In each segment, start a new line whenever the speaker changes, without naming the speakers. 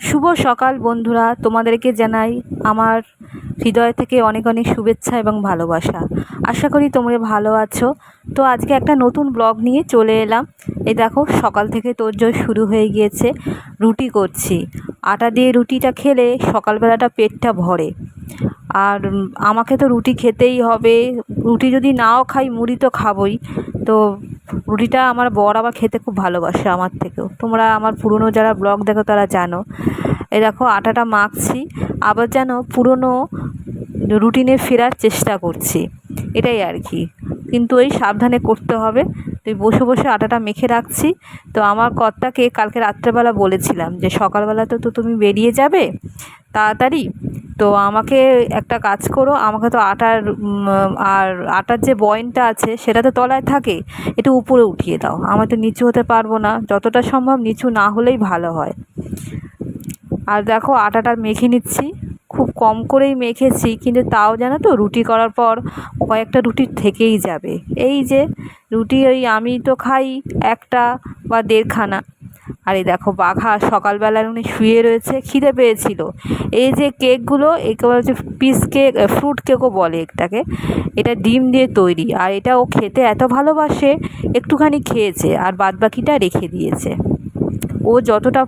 শুভ সকাল বন্ধুরা, তোমাদেরকে জানাই আমার হৃদয় থেকে অনেক অনেক শুভেচ্ছা এবং ভালোবাসা। আশা করি তোমরা ভালো আছো। তো আজকে একটা নতুন ব্লগ নিয়ে চলে এলাম। এই দেখো, সকাল থেকে তোর তোরজোর শুরু হয়ে গিয়েছে, রুটি করছি। আটা দিয়ে রুটিটা খেলে সকালবেলাটা পেটটা ভরে। আর আমাকে তো রুটি খেতেই হবে। রুটি যদি নাও খাই, মুড়ি তো খাবই। তো রুটিটা আমার বর আবার খেতে খুব ভালোবাসে আমার থেকেও। তোমরা আমার পুরনো যারা ব্লগ দেখো তারা জানো। এই দেখো আটাটা মাখছি, আবার যেন পুরনো রুটিনে ফেরার চেষ্টা করছি। এটাই আর কি। কিন্তু ওই সাবধানে করতে হবে। তুই বসে বসে আটাটা মেখে রাখছি। তো আমার কর্তাকে কালকে রাত্রেবেলা বলেছিলাম যে সকালবেলা তো তো তুমি বেরিয়ে যাবে, তাড়াতাড়ি তো আমাকে একটা কাজ করো, আমাকে তো আটার আর আটার যে বয়েনটা আছে সেটা তো তলায় থাকে, একটু উপরে উঠিয়ে দাও। আমি তো নিচু হতে পারব না, যতটা সম্ভব নিচু না হলেই ভালো হয়। আর দেখো আটাটা মেখে নিচ্ছি, খুব কম করেই মেখেছি, কিন্তু তাও জানো তো রুটি করার পর কয়েকটা রুটি থেকেই যাবে। এই যে রুটি ওই আমি তো খাই একটা বা দেড়খানা। আর দেখো বাঘা সকালবেলা উনি শুয়ে রয়েছে, খিদে পেয়েছিল। এই যে কেকগুলো একেবারে হচ্ছে পিস কেক ফ্রুট কেকও বলে একটাকে এটা ডিম দিয়ে তৈরি, আর এটা ও খেতে এত ভালোবাসে, একটুখানি খেয়েছে, আর বাদবাকিটা রেখে দিয়েছে। ও যতটা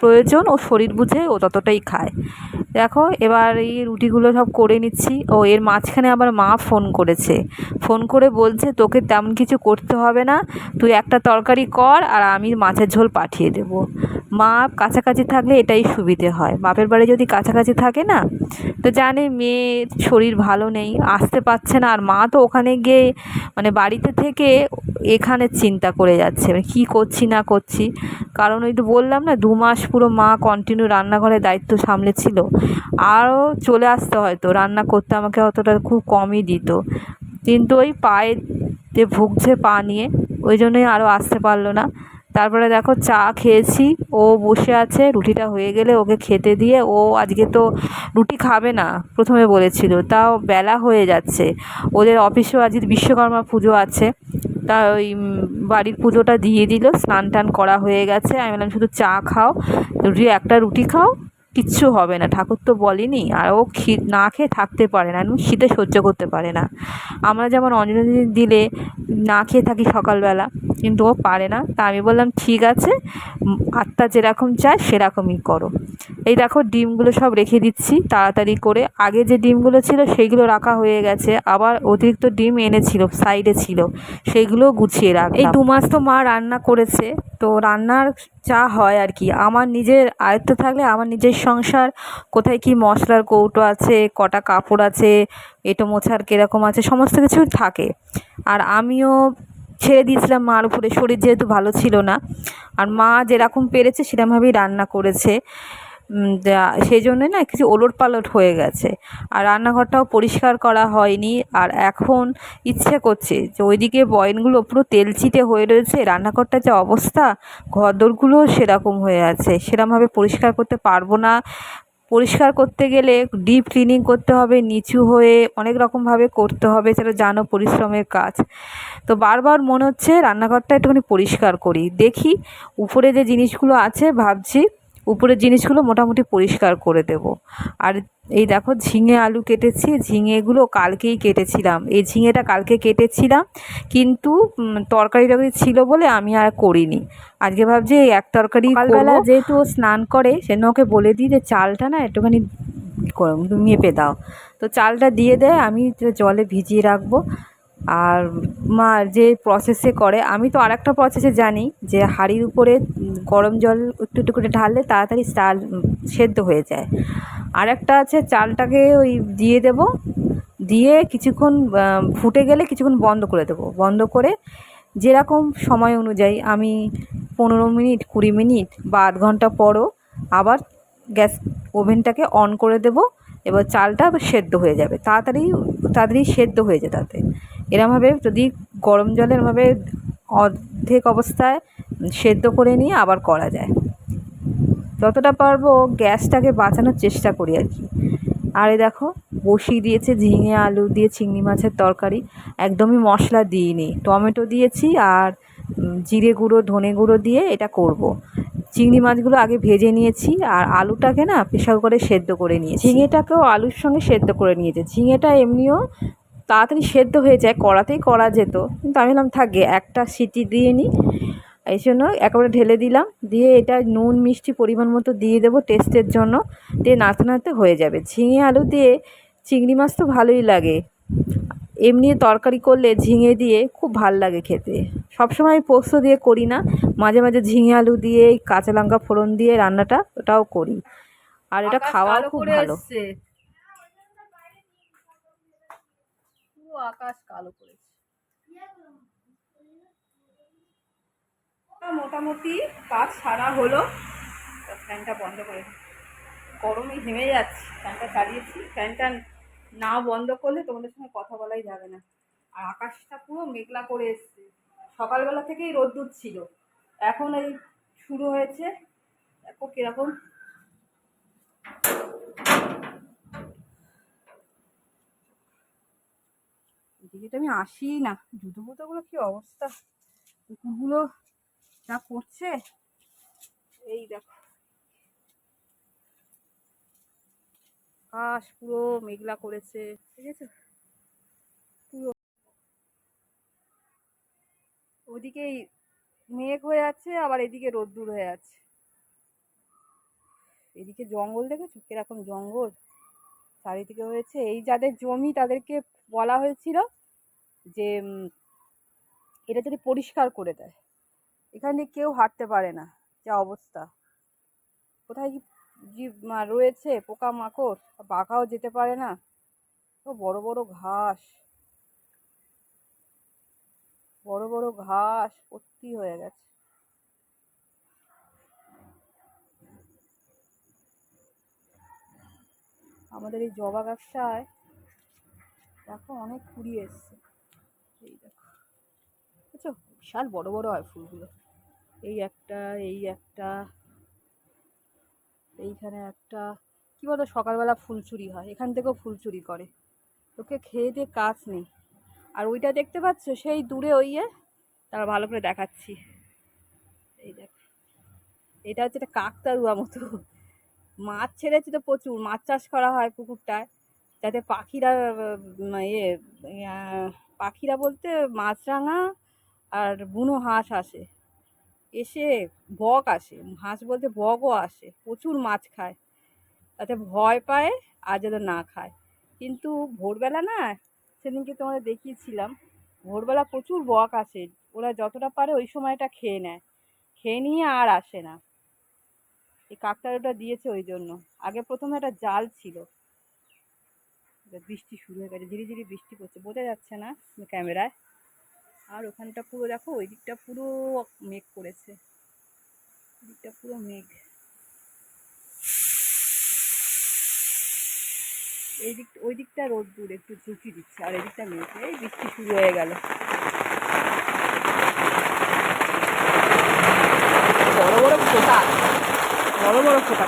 প্রয়োজন, ও শরীর বুঝে ও ততটাই খায়। দেখো, এবার এই রুটিগুলো সব করে নিচ্ছি। ও, এর মাঝখানে আবার মা ফোন করেছে। ফোন করে বলছে, তোকে তেমন কিছু করতে হবে না। তুই একটা তরকারি কর আর আমি মাছের ঝোল পাঠিয়ে দেব। মা কাছাকাছি থাকলে এটাই সুবিধে হয়। বাপের বাড়ি যদি কাছাকাছি থাকে না, তো জানে মেয়ের শরীর ভালো নেই, আসতে পারছে না। আর মা তো ওখানে গিয়ে মানে বাড়িতে থেকে এখানে চিন্তা করে যাচ্ছে। মানে কী করছি, না করছি। কারণ ওই তো বললাম না, দু মাস পুরো মা কন্টিনিউ রান্নাঘরের দায়িত্ব সামলেছিল। আরও চলে আসতে হয়তো, রান্না করতে আমাকে অতটা খুব কমই দিত। কিন্তু ওই পায়ে যে ভুগছে পা নিয়ে, ওই জন্যই আরও আসতে পারল না। তারপরে দেখো চা খেয়েছি, ও বসে আছে, রুটিটা হয়ে গেলে ওকে খেতে দিয়ে, ও আজকে তো রুটি খাবে না, প্রথমে বলেছিল। তাও বেলা হয়ে যাচ্ছে। ওদের অফিসেও আজকে বিশ্বকর্মা পুজো আছে। তা ওই বাড়ির পুজোটা দিয়ে দিল স্নান টান করা হয়ে গেছে। আমি বললাম, শুধু চা খাও, রুটি, একটা রুটি খাও কিচ্ছু হবে না। ঠাকুর তো বলেনি, আর ও খি, না খেয়ে থাকতে পারে না এবং শীতে সহ্য করতে পারে না। আমরা যেমন অঞ্জলি দিলে না খেয়ে থাকি সকালবেলা, কিন্তু ও পারে না। তা আমি বললাম, ঠিক আছে আত্মা যেরকম চায়, সেরকমই করো। এই দেখো, ডিমগুলো সব রেখে দিচ্ছি তাড়াতাড়ি করে। আগে যে ডিমগুলো ছিল, সেইগুলো রাখা হয়ে গেছে। আবার অতিরিক্ত ডিম এনেছিল সাইডে ছিল, সেইগুলো গুছিয়ে রাখ এই দু মাস তো মা রান্না করেছে, তো রান্নার যা হয় আর কি। আমার নিজের আয়ত্ত থাকলে আমার নিজের সংসার, কোথায় কি মশলার কৌটো আছে, কটা কাপড় আছে, এটো মোছার কীরকম আছে, সমস্ত কিছু থাকে। আর আমিও ছেড়ে দিয়েছিলাম মার উপরে, শরীর যেহেতু ভালো ছিল না। আর মা যেরকম পেরেছে সেরকমভাবেই রান্না করেছে। সেই জন্য না কিছু ওলট পালট হয়ে গেছে। আর রান্নাঘরটাও পরিষ্কার করা হয়নি। আর এখন ইচ্ছে করছে যে ওইদিকে বয়নগুলো পুরো তেলচিটে হয়ে রয়েছে, রান্নাঘরটার যে অবস্থা, ঘরদোরগুলোও সেরকম হয়ে আছে। সেরকমভাবে পরিষ্কার করতে পারব না। পরিষ্কার করতে গেলে ডিপ ক্লিনিং করতে হবে, নিচু হয়ে অনেক রকমভাবে করতে হবে সেটা জানো পরিশ্রমের কাজ। তো বারবার মনে হচ্ছে রান্নাঘরটা একটুখানি পরিষ্কার করি। দেখি উপরে যে জিনিসগুলো আছে, ভাবছি উপরের জিনিসগুলো মোটামুটি পরিষ্কার করে দেব। আর এই দেখো ঝিঙে আলু কেটেছি ঝিঙেগুলো কালকেই কেটেছিলাম। এই ঝিঙেটা কালকে কেটেছিলাম কিন্তু তরকারি টরকারি ছিল বলে আমি আর করিনি। আজকে ভাবছি এই এক তরকারি সকালবেলা যেহেতু ও স্নান করে সেজন্য ওকে বলে দিই যে চালটা না একটুখানি মেপে দাও। তো চালটা দিয়ে দেয় আমি জলে ভিজিয়ে রাখব। আর মা যে প্রসেসে করে, আমি তো আরেকটা প্রসেসে জানি যে হাঁড়ির উপরে গরম জল একটু একটু করে ঢাললে তাড়াতাড়ি চাল সেদ্ধ হয়ে যায়। আরেকটা আছে চালটাকে ওই দিয়ে দেব, দিয়ে কিছুক্ষণ ফুটে গেলে কিছুক্ষণ বন্ধ করে দেবো। বন্ধ করে যেরকম সময় অনুযায়ী আমি পনেরো মিনিট, কুড়ি মিনিট বা আধ ঘণ্টা পরও আবার গ্যাস ওভেনটাকে অন করে দেব, এবার চালটা সেদ্ধ হয়ে যাবে। তাড়াতাড়ি তাড়াতাড়ি সেদ্ধ হয়ে যায় তাতে। এরমভাবে যদি গরম জলে এরমভাবে অর্ধেক অবস্থায় সেদ্ধ করে নিয়ে আবার করা যায়। যতটা পারব গ্যাসটাকে বাঁচানোর চেষ্টা করি আর কি। আর দেখো বসিয়ে দিয়েছে ঝিঙে, আলু দিয়ে চিংড়ি মাছের তরকারি, একদমই মশলা দিইনি। টমেটো দিয়েছি আর জিরে গুঁড়ো, ধনে গুঁড়ো দিয়ে এটা করব।
চিংড়ি মাছগুলো আগে ভেজে নিয়েছি আর আলুটাকে না প্রেশার করে সেদ্ধ করে নিয়েছি। ঝিঙেটাকেও আলুর সঙ্গে সেদ্ধ করে নিয়েছে। ঝিঙেটা এমনিও তাড়াতাড়ি সেদ্ধ হয়ে যায় কড়াতেই করা যেত। কিন্তু আমি ভাবলাম থাকে একটা সিটি দিয়ে নিই এই জন্য একেবারে ঢেলে দিলাম। দিয়ে এটা নুন মিষ্টি পরিমাণ মতো দিয়ে দেবো টেস্টের জন্য। দিয়ে নাড়তে নাড়তে হয়ে যাবে। ঝিঙে আলু দিয়ে চিংড়ি মাছ তো ভালোই লাগে। এমনি তরকারি করলে ঝিঙে দিয়ে খুব ভালো লাগে খেতে। সবসময় আমি পোস্ত দিয়ে করি না। মাঝে মাঝে ঝিঙে আলু দিয়ে এই কাঁচা লঙ্কা ফোড়ন দিয়ে রান্নাটা ওটাও করি। আর এটা খাওয়াও খুব ভালো। আকাশ কালো করেছে। মোটামুটি কাজ সারা হলো। ফ্যানটা বন্ধ করে গরমে হেমে যাচ্ছি, ফ্যানটা চালিয়েছি। ফ্যানটা না বন্ধ করলে তোমাদের সঙ্গে কথা বলাই যাবে না। আর আকাশটা পুরো মেঘলা করে এসছে। সকালবেলা থেকেই রোদ্দুর ছিল। এখন এই শুরু হয়েছে। দেখো কীরকম। তো আমি আসি না। জুতো ফুতোগুলো কি অবস্থা? কুকুরগুলো যা করছে, এই দেখো। আকাশ পুরো মেঘলা করেছে ঠিক আছে পুরো ওদিকে মেঘ হয়ে আছে, আবার এদিকে রোদ্দুর হয়ে আছে। এদিকে জঙ্গল দেখেছ? কীরকম জঙ্গল? চারিদিকে হয়েছে, এই যাদের জমি তাদেরকে বলা হয়েছিল যে এটা যদি পরিষ্কার করে দেয়, এখানে কেউ হাঁটতে পারে না, যা অবস্থা। কোথায় কি জীব রয়েছে, পোকামাকড় বাঘাও যেতে পারে না তো বড় বড় ঘাস। বড় বড় ঘাস ভর্তি হয়ে গেছে। আমাদের এই জবা গাছটায় দেখো অনেক কুড়ি এসছে। বিশাল বড় বড় হয় ফুলগুলো। এই একটা এই একটা, এইখানে একটা। কি বলতো, সকালবেলা ফুল চুরি হয়, এখান থেকেও ফুল চুরি করে। ওকে খেয়ে দিয়ে কাজ নেই। আর ওইটা দেখতে পাচ্ছ? সেই দূরে ওই তারা ভালো করে দেখাচ্ছি। এই দেখ, এটা হচ্ছে একটা কাকতারুয়া মতো। মাছ ছেড়েছে তো প্রচুর, মাছ চাষ করা হয় পুকুরটায়, যাতে পাখিরা ইয়ে পাখিরা বলতে মাছরাঙা আর বুনো হাঁস আসে। এসে বক আসে। হাঁস বলতে বকও আসে। প্রচুর মাছ খায়। তাতে ভয় পায়, আর যেন না খায়। কিন্তু ভোরবেলা না, সেদিনকে তোমাদের দেখিয়েছিলাম, ভোরবেলা প্রচুর বক আসে। ওরা যতটা পারে ওই সময়টা খেয়ে নেয়। খেয়ে নিয়ে আর আসে না। এই কাকতারুটা দিয়েছে ওই জন্য। আগে প্রথমে একটা জাল ছিল। বৃষ্টি শুরু হয়ে গেছে। ধীরে ধীরে বৃষ্টি পড়ছে। বোঝা যাচ্ছে না ক্যামেরায়। আর ওখানটা পুরো দেখো ওই দিকটা পুরো মেঘ করেছে। দিকটা পুরো মেঘ। এই দিক ওই দিকটা রোদ্দুর একটু ঝুঁকি দিচ্ছে আর এদিকটা মেঘ এই বৃষ্টি শুরু হয়ে গেল। বড় বড় ফোটা। বড় বড় ফোটা।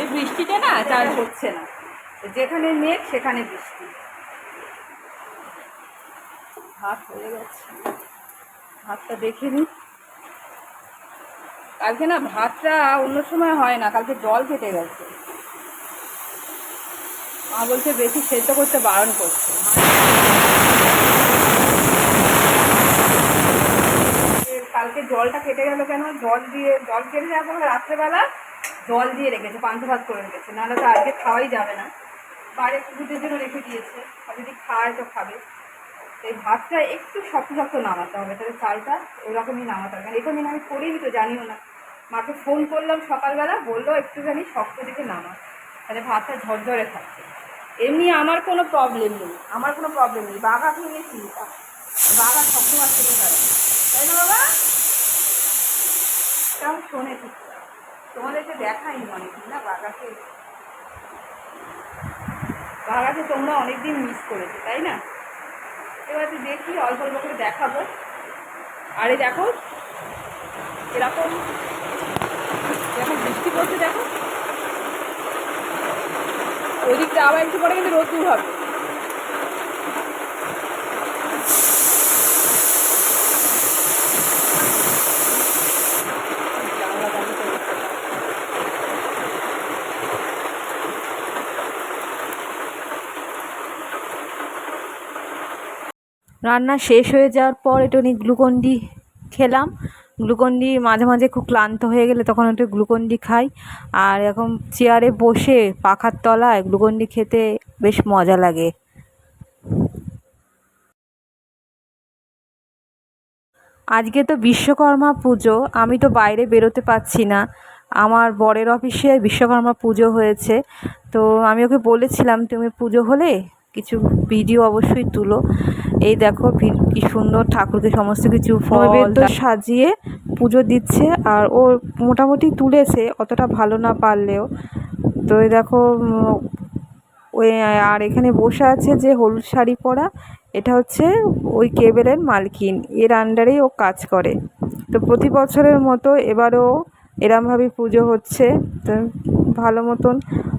এই বৃষ্টিতে না চাষ হচ্ছে না। যেখানে মেঘ সেখানে বৃষ্টি। ভাত হয়ে গেছে। ভাতটা দেখে নি। কালকে না ভাতটা অন্য সময় হয় না, কালকে জল কেটে গেছে। মা বলছে বেশি সেদ্ধ করতে বারণ করছে। কালকে জলটা কেটে গেল কেন? জল দিয়ে, জল কেটে যাওয়ার পর রাত্রেবেলা জল দিয়ে রেখেছে পান্থ ভাত করে রেখেছে, নাহলে তো আজকে খাওয়াই যাবে না। বাইরে কুকুরদের জন্য রেখে দিয়েছে, আর যদি খায় তো খাবে। এই ভাতটা একটু শক্ত শক্ত নামাতে হবে, তাহলে চালটা ওরকমই নামাতে হবে। কারণ এটা আমি করিনি তো, জানিও না। মাকে ফোন করলাম সকালবেলা, বলল একটুখানি শক্ত দিকে নামা, তাহলে ভাতটা ঝরঝরে থাকছে। এমনি আমার কোনো প্রবলেম নেই, আমার কোনো প্রবলেম নেই। চিন্তা বাঘা শক্ত মাছ খেতে পারে তাই না বাবা? তাও শোনে তোমাদেরকে দেখাইনি অনেকদিন না বাঘাকে বাঘাকে তোমরা অনেকদিন মিস করেছ, তাই না? একটু দেখি, অল্প অল্প করে দেখাবো। আর এই দেখো, এরকম এরকম বৃষ্টি পড়ছে, দেখো। ওই দিকটা আবার একটু পরে কিন্তু রোদ রোদ্দুর হবে।
রান্না শেষ হয়ে যাওয়ার পর একটুখানি গ্লুকন্ডি খেলাম। গ্লুকন্ডি মাঝে মাঝে খুব ক্লান্ত হয়ে গেলে তখন একটু গ্লুকন্ডি খাই। আর এখন চেয়ারে বসে পাখার তলায় গ্লুকন্ডি খেতে বেশ মজা লাগে। আজকে তো বিশ্বকর্মা পুজো, আমি তো বাইরে বেরোতে পারছি না। আমার বরের অফিসে বিশ্বকর্মা পুজো হয়েছে। তো আমি ওকে বলেছিলাম, তুমি পুজো হলে কিছু ভিডিও অবশ্যই তুলো। এই দেখো ভি- কি সুন্দর ঠাকুরকে সমস্ত কিছু ফল সাজিয়ে পুজো দিচ্ছে আর ও মোটামুটি তুলেছে অতটা ভালো না পারলেও। তো এই দেখো ওই আর এখানে বসে আছে যে হলুদ শাড়ি পরা এটা হচ্ছে ওই কেবেলের মালকিন। এর আন্ডারেই ও কাজ করে। তো প্রতি বছরের মতো এবারও এরমভাবেই পুজো হচ্ছে। তো ভালো মতন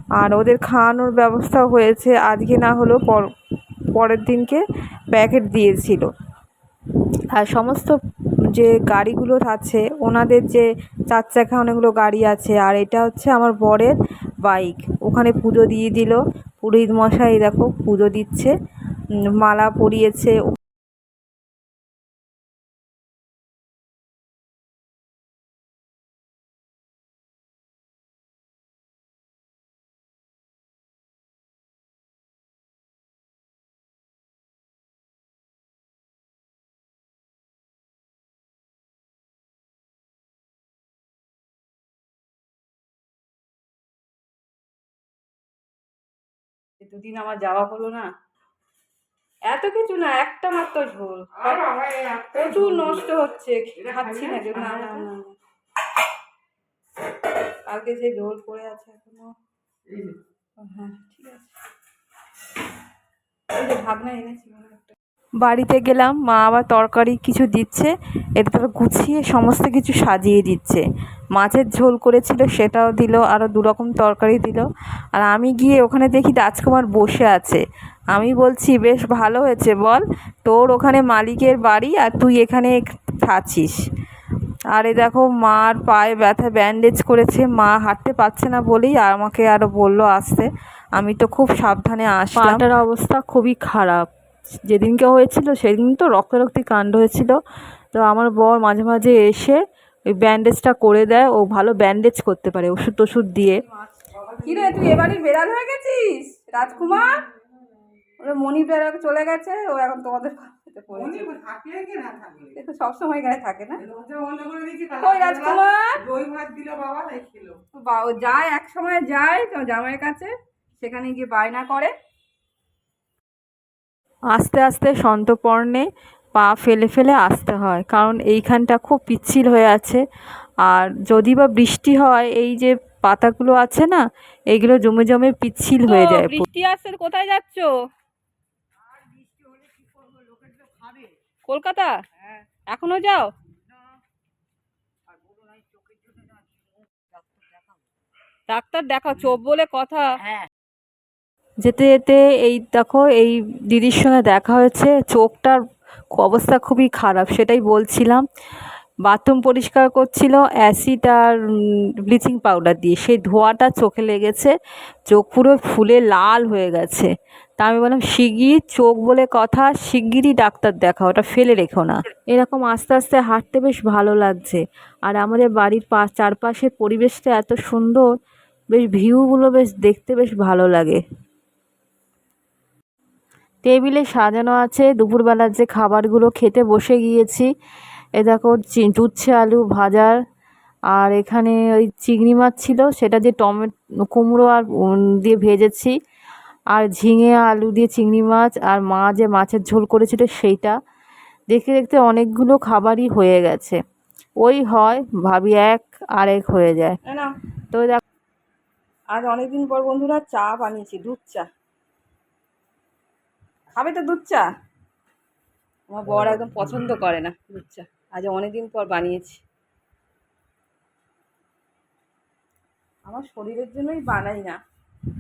আর ওদের খাওয়ানোর ব্যবস্থাও হয়েছে। আজকে না হলেও পর, পরের দিনকে প্যাকেট দিয়েছিল। আর সমস্ত যে গাড়িগুলো আছে, ওনাদের যে চার চাকা অনেকগুলো গাড়ি আছে, আর এটা হচ্ছে আমার বরের বাইক। ওখানে পুজো দিয়ে দিল। পুরোহিত মশাই দেখো, পুজো দিচ্ছে। মালা পরিয়েছে। দুদিন আমার যাওয়া হলো না। এত কিছু না একটা মাত্র ঝোল। প্রচুর নষ্ট হচ্ছে খাচ্ছি না না? না না কালকে যে ঝোল পড়ে আছে এখনও। হ্যাঁ ঠিক আছে। ওই এনেছি একটা। বাড়িতে গেলাম মা আবার তরকারি কিছু দিচ্ছে এটা তারা গুছিয়ে সমস্ত কিছু সাজিয়ে দিচ্ছে। মাছের ঝোল করেছিল, সেটাও দিল, আরও দু রকম তরকারি দিল। আর আমি গিয়ে ওখানে দেখি রাজকুমার বসে আছে। আমি বলছি, বেশ ভালো হয়েছে, বল। তোর ওখানে মালিকের বাড়ি আর তুই এখানে আছিস আরে দেখো, মার পায়ে ব্যথা ব্যান্ডেজ করেছে। মা হাঁটতে পারছে না বলেই আমাকে আরও বলল আসতে। আমি তো খুব সাবধানে আসলাম। অবস্থা খুবই খারাপ। যেদিনকে হয়েছিল, সেদিন তো রক্তারক্তি কাণ্ড হয়েছিল। তো আমার বর মাঝে মাঝে এসে ওই ব্যান্ডেজটা করে দেয় ও ভালো ব্যান্ডেজ করতে পারে ওষুধ টষুধ দিয়ে। কি রে তুই এবারই বেড়াল হয়ে গেছিস? রাজকুমার? ওরে মণি বেড়া চলে গেছে ও এখন তোমাদের সবসময় গায়ে থাকে না। কই রাজকুমার? ও যায় এক সময় যায় তো জামাইয়ের কাছে সেখানে গিয়ে বায়না করে। আস্তে আস্তে সন্তপর্ণে পা ফেলে ফেলে আসতে হয়। কারণ এইখানটা খুব পিচ্ছিল হয়ে আছে। আর যদি বা বৃষ্টি হয় এই যে পাতাগুলো আছে না এইগুলো জমে জমে পিচ্ছিল হয়ে যায়। বৃষ্টি আসছে কোথায় যাচ্ছ? কলকাতা? এখনও যাও? ডাক্তার দেখাও চোখ বলে কথা। যেতে যেতে এই দেখো এই দিদির সঙ্গে দেখা হয়েছে। চোখটার অবস্থা খুবই খারাপ, সেটাই বলছিলাম। বাথরুম পরিষ্কার করছিল অ্যাসিড আর ব্লিচিং পাউডার দিয়ে। সেই ধোঁয়াটা চোখে লেগেছে, চোখ পুরো ফুলে লাল হয়ে গেছে। তা আমি বললাম শিগগির চোখ বলে কথা, শিগগিরই ডাক্তার দেখা ওটা ফেলে রেখো না। এরকম আস্তে আস্তে হাঁটতে বেশ ভালো লাগছে। আর আমাদের বাড়ির পা, চারপাশের পরিবেশটা এত সুন্দর, বেশ ভিউগুলো বেশ দেখতে বেশ ভালো লাগে। টেবিলে সাজানো আছে দুপুরবেলার যে খাবারগুলো খেতে বসে গিয়েছি। এ দেখো চি- উচ্ছে আলু ভাজার। আর এখানে ওই চিংড়ি মাছ ছিল সেটা দিয়ে টমেটো কুমড়ো আর দিয়ে ভেজেছি। আর ঝিঙে আলু দিয়ে চিংড়ি মাছ আর মা যে মাছের ঝোল করেছিল সেইটা। দেখতে দেখতে অনেকগুলো খাবারই হয়ে গেছে। ওই হয় ভাবি এক আর এক হয়ে যায়। তো দেখ আজ অনেকদিন পর বন্ধুরা চা বানিয়েছি দুধ চা। খাবে তো দুধ চা? আমার বর একদম পছন্দ করে না দুধ চা। আজ অনেকদিন পর বানিয়েছি। আমার শরীরের জন্যই বানাই না।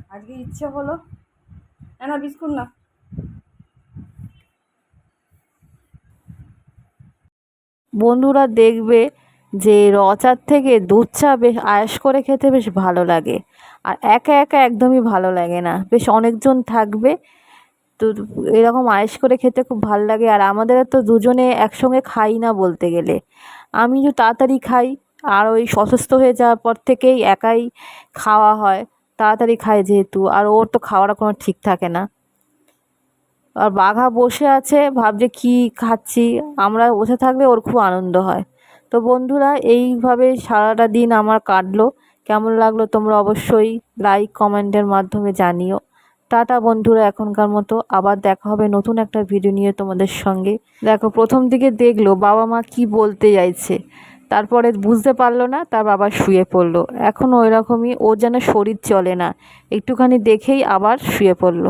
আজকে ইচ্ছে হলো। না না বিস্কুট না বন্ধুরা দেখবে যে রচার থেকে দুধ চা বেশ আয়েস করে খেতে বেশ ভালো লাগে। আর একা একা একদমই ভালো লাগে না। বেশ অনেকজন থাকবে
তো এরকম আয়েস করে খেতে খুব ভালো লাগে। আর আমাদের তো দুজনে একসঙ্গে খাই না বলতে গেলে। আমি যে তাড়াতাড়ি খাই, আর ওই অসুস্থ হয়ে যাওয়ার পর থেকেই একাই খাওয়া হয়। তাড়াতাড়ি খায় যেহেতু, আর ওর তো খাওয়ার কোনো ঠিক থাকে না। আর বাঘা বসে আছে, ভাবছে কী খাচ্ছি। আমরা বসে থাকলে ওর খুব আনন্দ হয়। তো বন্ধুরা, এইভাবে সারাটা দিন আমার কাটলো। কেমন লাগল তোমরা অবশ্যই লাইক কমেন্টের মাধ্যমে জানিও। টাটা বন্ধুরা, এখনকার মতো আবার দেখা হবে নতুন একটা ভিডিও নিয়ে তোমাদের সঙ্গে। দেখো, প্রথম দিকে দেখল বাবা মা কি বলতে চাইছে তারপরে বুঝতে পারল না, তার বাবা শুয়ে পড়ল। এখন ওই রকমই ও যেন শরীর চলে না। একটুখানি দেখেই আবার শুয়ে পড়ল।